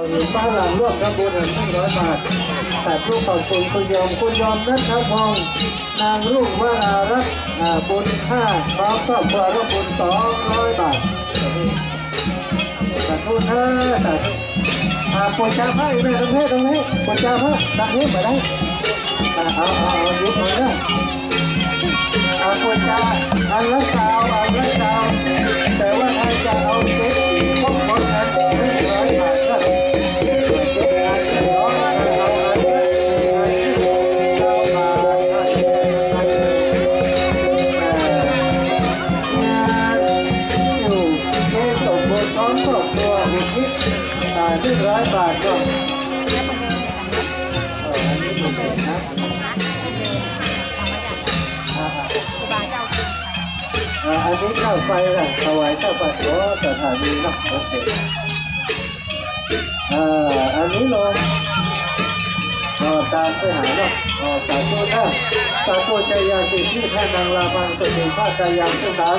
เอาหนึ่งบ้านหลังร่วมทำบุญหนึ่งร้อยบาทแต่ผู้ขอบคุณคุณยอมคุณยอมนัทพงศ์นางรุ่งวรารัตน์บุญห้าพร้อมครอบครัวร่วมบุญสองร้อยบาทสาธุนะสาธุอาปวดชาผ้าอีกไหมตรงนี้ตรงนี้ปวดชาผ้าตักนี้มาได้เอาเอาเอายุบหน่อยนะ มบูรณ์พร้อมครอบครัวอุทิศอ่าหนึ่ร้อยบาทก็อันนี้เข้าไฟนะถวายเข้าไฟโอ้สถานีนะโอเคอ่าอันนี้ลงอ๋อตามไปหาเนาะอ๋อสาธุนะสาธุใจยาสิทธิท่านนางลาบังสุติภาคายามสุขา